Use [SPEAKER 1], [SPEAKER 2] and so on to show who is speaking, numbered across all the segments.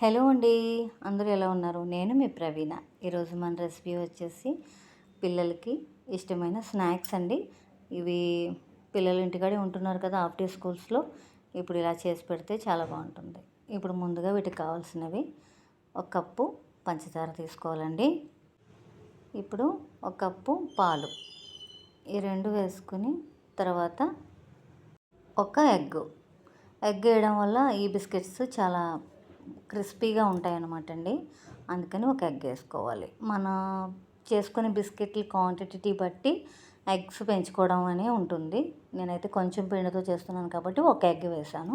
[SPEAKER 1] Hello అండి. అందరూ ఎలా ఉన్నారు? నేను మీ ప్రవీణ. ఈరోజు మన రెసిపీ వచ్చేసి పిల్లలకి ఇష్టమైన స్నాక్స్ అండి. ఇవి పిల్లలు ఇంటికాడే ఉంటున్నారు కదా ఆఫ్ డే స్కూల్స్లో. ఇప్పుడు ఇలా చేసి పెడితే చాలా బాగుంటుంది. ఇప్పుడు ముందుగా వీటికి కావాల్సినవి ఒక కప్పు పంచదార తీసుకోవాలండి. ఇప్పుడు ఒక కప్పు పాలు. ఈ రెండు వేసుకుని తర్వాత ఒక ఎగ్ ఎగ్ వేయడం వల్ల ఈ బిస్కెట్స్ చాలా క్రిస్పీగా ఉంటాయి అన్నమాట అండి అందుకని ఒక ఎగ్ వేసుకోవాలి. మన చేసుకునే బిస్కెట్ల క్వాంటిటీ బట్టి ఎగ్స్ పెంచుకోవడం అనే ఉంటుంది. నేనైతే కొంచెం పిండితో చేస్తున్నాను కాబట్టి ఒక ఎగ్ వేసాను.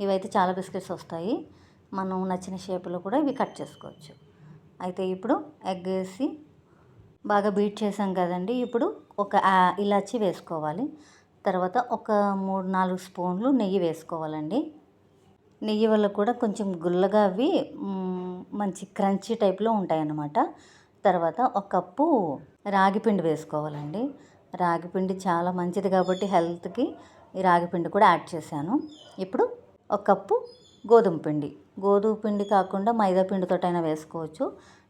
[SPEAKER 1] ఇవైతే చాలా బిస్కెట్స్ వస్తాయి. మనం నచ్చిన షేప్లో కూడా ఇవి కట్ చేసుకోవచ్చు. అయితే ఇప్పుడు ఎగ్ వేసి బాగా బీట్ చేసాం కదండి. ఇప్పుడు ఒక ఇలాచి వేసుకోవాలి. తర్వాత ఒక మూడు నాలుగు స్పూన్లు నెయ్యి వేసుకోవాలండి. నెయ్యి వల్ల కూడా కొంచెం గుల్లగా అవి మంచి క్రంచీ టైప్లో ఉంటాయి అన్నమాట తర్వాత ఒక కప్పు రాగిపిండి వేసుకోవాలండి. రాగిపిండి చాలా మంచిది కాబట్టి హెల్త్కి ఈ రాగిపిండి కూడా యాడ్ చేశాను. ఇప్పుడు ఒక కప్పు గోధుమ పిండి. గోధుమ పిండి కాకుండా మైదా పిండితోటైనా వేసుకోవచ్చు.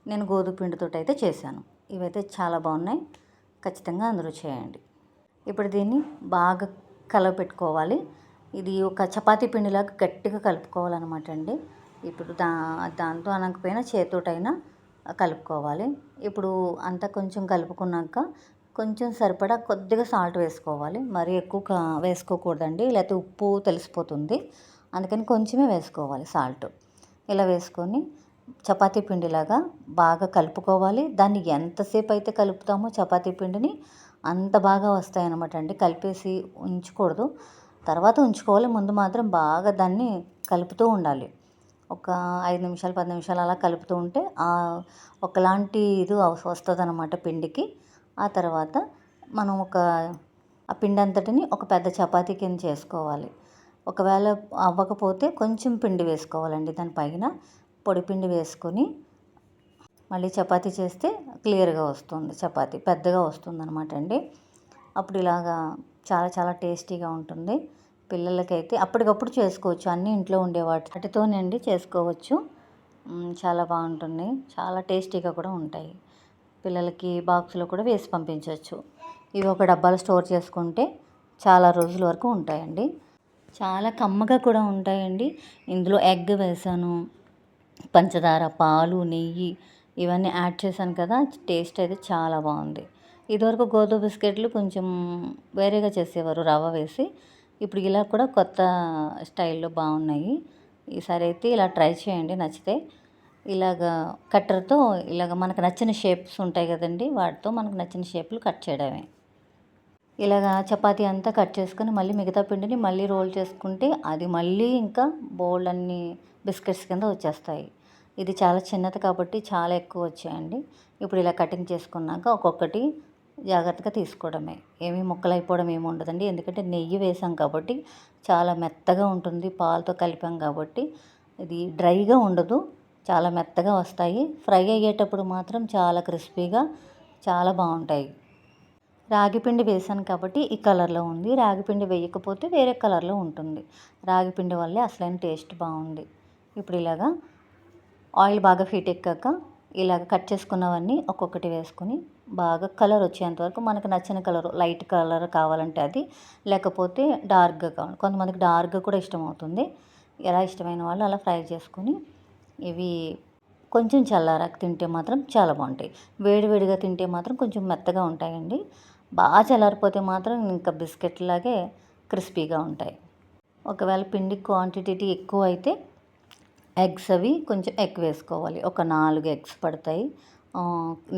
[SPEAKER 1] నేను గోధుమ పిండితో అయితే చేశాను. ఇవైతే చాలా బాగున్నాయి. ఖచ్చితంగా అందరూ చేయండి. ఇప్పుడు దీన్ని బాగా కలపెట్టుకోవాలి ఇది ఒక చపాతీ పిండిలాగా గట్టిగా కలుపుకోవాలన్నమాట అండి. ఇప్పుడు దా దాంతో అనకపోయినా చేతితోటైనా కలుపుకోవాలి. ఇప్పుడు అంతా కొంచెం కలుపుకున్నాక కొంచెం సరిపడా కొద్దిగా సాల్ట్ వేసుకోవాలి. మరీ ఎక్కువ వేసుకోకూడదండి. లేకపోతే ఉప్పు తెలిసిపోతుంది. అందుకని కొంచెమే వేసుకోవాలి సాల్ట్. ఇలా వేసుకొని చపాతీ పిండిలాగా బాగా కలుపుకోవాలి. దాన్ని ఎంతసేపు అయితే కలుపుతామో చపాతీ పిండిని అంత బాగా వస్తాయి అనమాట అండి. కలిపేసి ఉంచకూడదు. తర్వాత ఉంచుకోవాలి. ముందు మాత్రం బాగా దాన్ని కలుపుతూ ఉండాలి. ఒక ఐదు నిమిషాలు పది నిమిషాలు అలా కలుపుతూ ఉంటే ఒకలాంటి ఇది వస్తుంది అనమాట పిండికి. ఆ తర్వాత మనం ఒక ఆ పిండి అంతటిని ఒక పెద్ద చపాతీ కింద చేసుకోవాలి. ఒకవేళ అవ్వకపోతే కొంచెం పిండి వేసుకోవాలండి. దానిపైన పొడి పిండి వేసుకొని మళ్ళీ చపాతీ చేస్తే క్లియర్గా వస్తుంది. చపాతీ పెద్దగా వస్తుంది అనమాట అండి. అప్పుడు ఇలాగా చాలా చాలా టేస్టీగా ఉంటుంది. పిల్లలకైతే అప్పటికప్పుడు చేసుకోవచ్చు. అన్నీ ఇంట్లో ఉండే వాటితోనండి చేసుకోవచ్చు. చాలా బాగుంటుంది. చాలా టేస్టీగా కూడా ఉంటాయి. పిల్లలకి బాక్స్లో కూడా వేసి పంపించవచ్చు. ఇవి ఒక డబ్బాలో స్టోర్ చేసుకుంటే చాలా రోజుల వరకు ఉంటాయండి. చాలా కమ్మగా కూడా ఉంటాయండి. ఇందులో ఎగ్ వేసాను పంచదార పాలు నెయ్యి ఇవన్నీ యాడ్ చేశాను కదా టేస్ట్ అయితే చాలా బాగుంది. ఇదివరకు గోధుమ బిస్కెట్లు కొంచెం వేరేగా చేసేవారు రవ్వ వేసి. ఇప్పుడు ఇలా కూడా కొత్త స్టైల్లో బాగున్నాయి. ఈసారి అయితే ఇలా ట్రై చేయండి నచ్చితే. ఇలాగ కట్టర్తో ఇలాగ మనకు నచ్చిన షేప్స్ ఉంటాయి కదండి వాటితో మనకు నచ్చిన షేప్లు కట్ చేయడమే. ఇలాగ చపాతీ అంతా కట్ చేసుకొని మళ్ళీ మిగతా పిండిని మళ్ళీ రోల్ చేసుకుంటే అది మళ్ళీ ఇంకా బౌల్ అన్ని బిస్కెట్స్ కింద వచ్చేస్తాయి. ఇది చాలా చిన్నది కాబట్టి చాలా ఎక్కువ వచ్చాయండి. ఇప్పుడు ఇలా కటింగ్ చేసుకున్నాక ఒక్కొక్కటి జాగ్రత్తగా తీసుకోవడమే. ఏమీ ముక్కలు అయిపోవడం ఏమి ఉండదండి. ఎందుకంటే నెయ్యి వేసాం కాబట్టి చాలా మెత్తగా ఉంటుంది. పాలతో కలిపాం కాబట్టి ఇది డ్రైగా ఉండదు. చాలా మెత్తగా వస్తాయి. ఫ్రై అయ్యేటప్పుడు మాత్రం చాలా క్రిస్పీగా చాలా బాగుంటాయి. రాగిపిండి వేసాను కాబట్టి ఈ కలర్లో ఉంది. రాగిపిండి వేయకపోతే వేరే కలర్లో ఉంటుంది. రాగిపిండి వల్లే అసలైన టేస్ట్ బాగుంది. ఇప్పుడు ఇలాగా ఆయిల్ బాగా హీట్ ఎక్కాక ఇలాగ కట్ చేసుకున్నవన్నీ ఒక్కొక్కటి వేసుకొని బాగా కలర్ వచ్చేంత వరకు మనకు నచ్చిన కలర్ లైట్ కలర్ కావాలంటే అది. లేకపోతే డార్క్గా కావాలి. కొంతమందికి డార్క్గా కూడా ఇష్టమవుతుంది. ఎలా ఇష్టమైన వాళ్ళు అలా ఫ్రై చేసుకొని ఇవి కొంచెం చల్లారాక తింటే మాత్రం చాలా బాగుంటాయి. వేడివేడిగా తింటే మాత్రం కొంచెం మెత్తగా ఉంటాయండి. బాగా చల్లారిపోతే మాత్రం ఇంకా బిస్కెట్ లాగే క్రిస్పీగా ఉంటాయి. ఒకవేళ పిండి క్వాంటిటీ ఎక్కువ అయితే ఎగ్స్ అవి కొంచెం ఎక్కువ వేసుకోవాలి. ఒక నాలుగు ఎగ్స్ పడతాయి.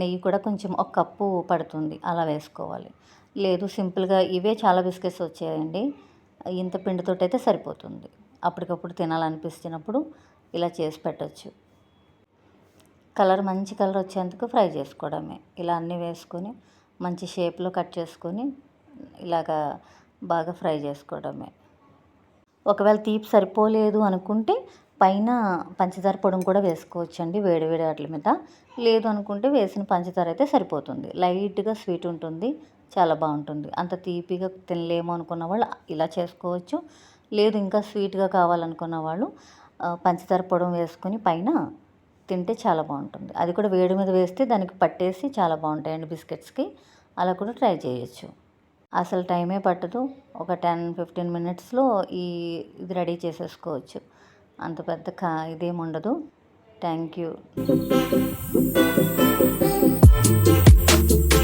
[SPEAKER 1] నెయ్యి కూడా కొంచెం ఒక కప్పు పడుతుంది అలా వేసుకోవాలి. లేదు సింపుల్గా ఇవే చాలా బిస్కెట్స్ వచ్చాయండి. ఇంత పిండితో అయితే సరిపోతుంది. అప్పటికప్పుడు తినాలనిపిస్తున్నప్పుడు ఇలా చేసి పెట్టచ్చు. కలర్ మంచి కలర్ వచ్చేందుకు ఫ్రై చేసుకోవడమే. ఇలా అన్నీ వేసుకొని మంచి షేప్లో కట్ చేసుకొని ఇలాగా బాగా ఫ్రై చేసుకోవడమే. ఒకవేళ తీపి సరిపోలేదు అనుకుంటే పైన పంచదార పొడిని కూడా వేసుకోవచ్చండి వేడివేడి వేడి వేడి వాటి మీద. లేదు అనుకుంటే వేసిన పంచదార అయితే సరిపోతుంది. లైట్గా స్వీట్ ఉంటుంది చాలా బాగుంటుంది. అంత తీపిగా తినలేము అనుకున్న వాళ్ళు ఇలా చేసుకోవచ్చు. లేదు ఇంకా స్వీట్గా కావాలనుకున్న వాళ్ళు పంచదార పొడం వేసుకొని పైన తింటే చాలా బాగుంటుంది. అది కూడా వేడి మీద వేస్తే దానికి పట్టేసి చాలా బాగుంటాయండి బిస్కెట్స్కి. అలా కూడా ట్రై చేయొచ్చు. అసలు టైమే పట్టదు. ఒక టెన్ ఫిఫ్టీన్ మినిట్స్లో ఈ ఇది రెడీ చేసేసుకోవచ్చు. అంత పెద్ద కా ఇదేముండదు ఉండదు. Thank you